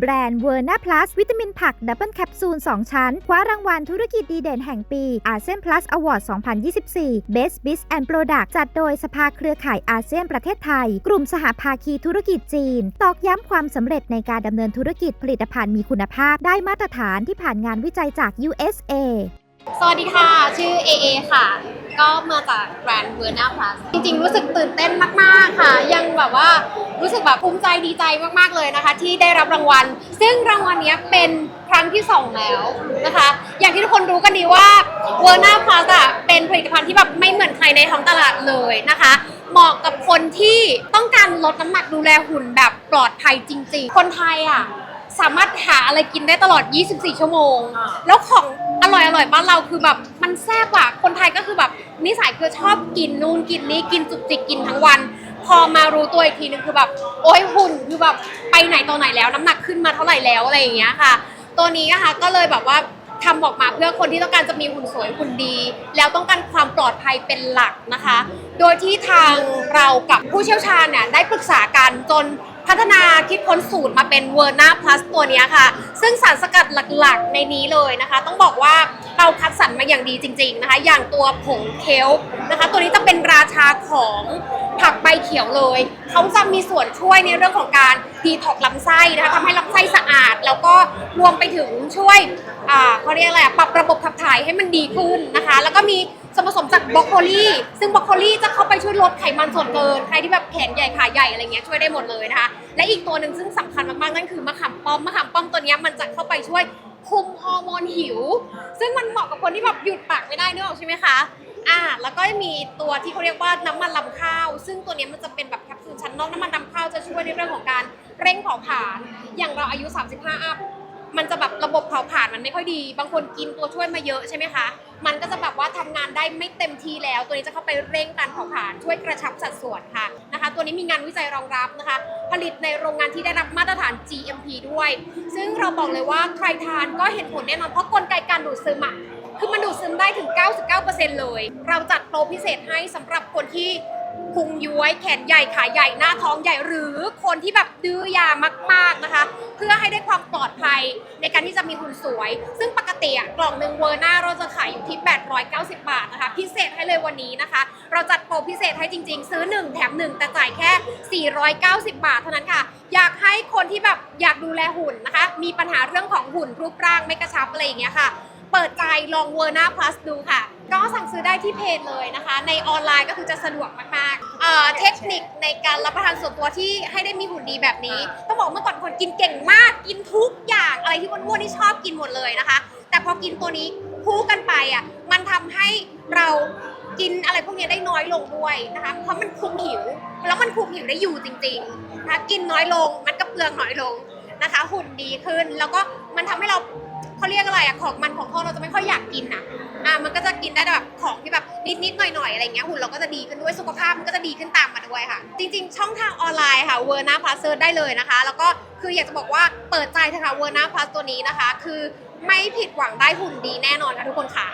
แบรนด์เวอร์นาพลัสวิตามินผักดับเบิลแคปซูล 2 ชั้น คว้ารางวัลธุรกิจดีเด่นแห่งปีอาเซียนพลัสอวอร์ด 2024 Best b i z and Product จัดโดยสภาเครือข่ายอาเซียนประเทศไทย กลุ่มสหภาคีธุรกิจจีน ตอกย้ำความสำเร็จในการดำเนินธุรกิจผลิตภัณฑ์มีคุณภาพ ได้มาตรฐานที่ผ่านงานวิจัยจาก USA สวัสดีค่ะ ชื่อ AA ค่ะ ก็มาจากแบรนด์เวอร์นาพลัสจริงๆ รู้สึกตื่นเต้นมากๆค่ะ ยังแบบว่ารู้สึกแบบภูมิใจดีใจมากๆเลยนะคะ ที่ได้รับรางวัล ซึ่งรางวัลนี้เป็นครั้งที่ 2 แล้วนะคะ อย่างที่ทุกคนรู้กันดีว่าเวอร์นาพลัสอะเป็นผลิตภัณฑ์ที่แบบไม่เหมือนใครในท้องตลาดเลยนะคะเหมาะกับคนที่ต้องการลดน้ำหนักดูแลหุ่นแบบปลอดภัยจริง ๆ คนไทยอะ สามารถหาอะไรกินได้ตลอด 24 ชั่วโมงแล้วของอร่อยอร่อยบ้านเราคือแบบมันแซ่บอะคนไทยก็คือแบบนิสัยคือชอบกินนู่นกินนี้กินจุกจิกกินทั้งวัน พอมารู้ตัวอีกทีนึงคือแบบ โอ้ยหุ่นคือแบบไปไหนตอนไหนแล้วน้ำหนักขึ้นมาเท่าไหร่แล้วอะไรอย่างเงี้ยค่ะ ตัวนี้นะคะก็เลยแบบว่าทำออกมาเพื่อคนที่ต้องการจะมีหุ่นสวยหุ่นดี แล้วต้องการความปลอดภัยเป็นหลักนะคะ โดยที่ทางเรากับผู้เชี่ยวชาญเนี่ยได้ปรึกษากันจน พัฒนาคิดค้นสูตรมาเป็นเวอร์นาพลัสตัวนี้ค่ะ ซึ่งสารสกัดหลักๆในนี้เลยนะคะ ต้องบอกว่าเราคัดสรรมาอย่างดีจริง ๆนะคะ อย่างตัวผงเคลนะคะ ตัวนี้จะเป็นราชาของผักใบเขียวเลย เขาจะมีส่วนช่วยในเรื่องของการดีท็อกลำไส้นะคะทำให้ลำไส้สะอาด แล้วก็รวมไปถึงช่วยเขาเรียกอะไรปรับระบบขับถ่ายให้มันดีขึ้นนะคะ แล้วก็มี ส่วนผสมจากบรอกโคลีซึ่งบรอกโคลีจะเข้าไปช่วยลดไขมันส่วนเกิน ใครที่แบบแขนใหญ่ขาใหญ่อะไรเงี้ยช่วยได้หมดเลยนะคะ และอีกตัวหนึ่งซึ่งสำคัญมากๆนั่นคือมะขามป้อม มะขามป้อมตัวนี้มันจะเข้าไปช่วยคุมฮอร์โมนหิว ซึ่งมันเหมาะกับคนที่แบบหยุดปากไม่ได้นึกออกใช่ไหมคะอ่าแล้วก็มีตัวที่เขาเรียกว่าน้ำมันลำข้าว ซึ่งตัวนี้มันจะเป็นแบบแคปซูลชั้นนอกน้ำมันลำข้าวจะช่วยในเรื่องของการเร่งเผาผลาญอย่างเราอายุ 35อัพ มันจะแบบระบบเผาผลาญมันไม่ค่อยดี บางคนกินตัวช่วยมาเยอะใช่ไหมคะ มันก็จะแบบว่าทำงานได้ไม่เต็มที่แล้ว ตัวนี้จะเข้าไปเร่งการเผาผลาญช่วยกระชับสัดส่วนค่ะนะคะ ตัวนี้มีงานวิจัยรองรับนะคะ ผลิตในโรงงานที่ได้รับมาตรฐาน GMP ด้วย ซึ่งเราบอกเลยว่าใครทานก็เห็นผลแน่นอนเพราะกลไกการดูดซึมอะคือมันดูดซึมได้ถึง 99%เลย เราจัดโปรพิเศษให้สำหรับคนที่ พุงย้วย แขนใหญ่ขาใหญ่หน้าท้องใหญ่หรือคนที่แบบดื้อยามาก ๆนะคะ เพื่อให้ได้ความปลอดภัยในการที่จะมีหุ่นสวย ซึ่งปกติอะกล่องหนึ่งเวอร์นาเราจะขายอยู่ที่ 890 บาทนะคะ พิเศษให้เลยวันนี้นะคะ เราจัดโปรพิเศษให้จริง ๆ ซื้อ 1 แถม 1 แต่จ่ายแค่ 490 บาทเท่านั้นค่ะ อยากให้คนที่แบบอยากดูแลหุ่นนะคะ มีปัญหาเรื่องของหุ่นรูปร่างไม่กระชับอะไรอย่างเงี้ยค่ะเปิดใจลองเวอร์นาพลัสดูค่ะ ก็สั่งซื้อได้ที่เพจเลยนะคะ ในออนไลน์ก็คือจะสะดวกมากๆ เอ่อเทคนิคในการรับประทานส่วนตัวที่ให้ได้มีหุ่นดีแบบนี้ ต้องบอกเมื่อก่อนคนกินเก่งมากกินทุกอย่างอะไรที่อ้วนๆที่ชอบกินหมดเลยนะคะ แต่พอกินตัวนี้คู่กันไปอะมันทำให้เรากินอะไรพวกนี้ได้น้อยลงด้วยนะคะ เพราะมันคุมหิว แล้วมันคุมหิวได้อยู่จริงๆนะคะกินน้อยลงมันก็เปลืองน้อยลงนะคะ หุ่นดีขึ้นแล้วก็มันทำให้เราเขาเรียกอะไรอะของมันของทอดเราจะไม่ค่อยอยากกินอะ อะมันก็จะกินได้แบบของที่แบบนิดๆหน่อยๆอะไรเงี้ยหุ่นเราก็จะดีขึ้นด้วยสุขภาพมันก็จะดีขึ้นตามมาด้วยค่ะ จริง ๆ ช่องทางออนไลน์ค่ะเวอร์นาพลัสเซอร์ได้เลยนะคะ แล้วก็คืออยากจะบอกว่าเปิดใจเถอะค่ะเวอร์นาพลัสตัวนี้นะคะ คือไม่ผิดหวังได้หุ่นดีแน่นอนค่ะทุกคนค่ะ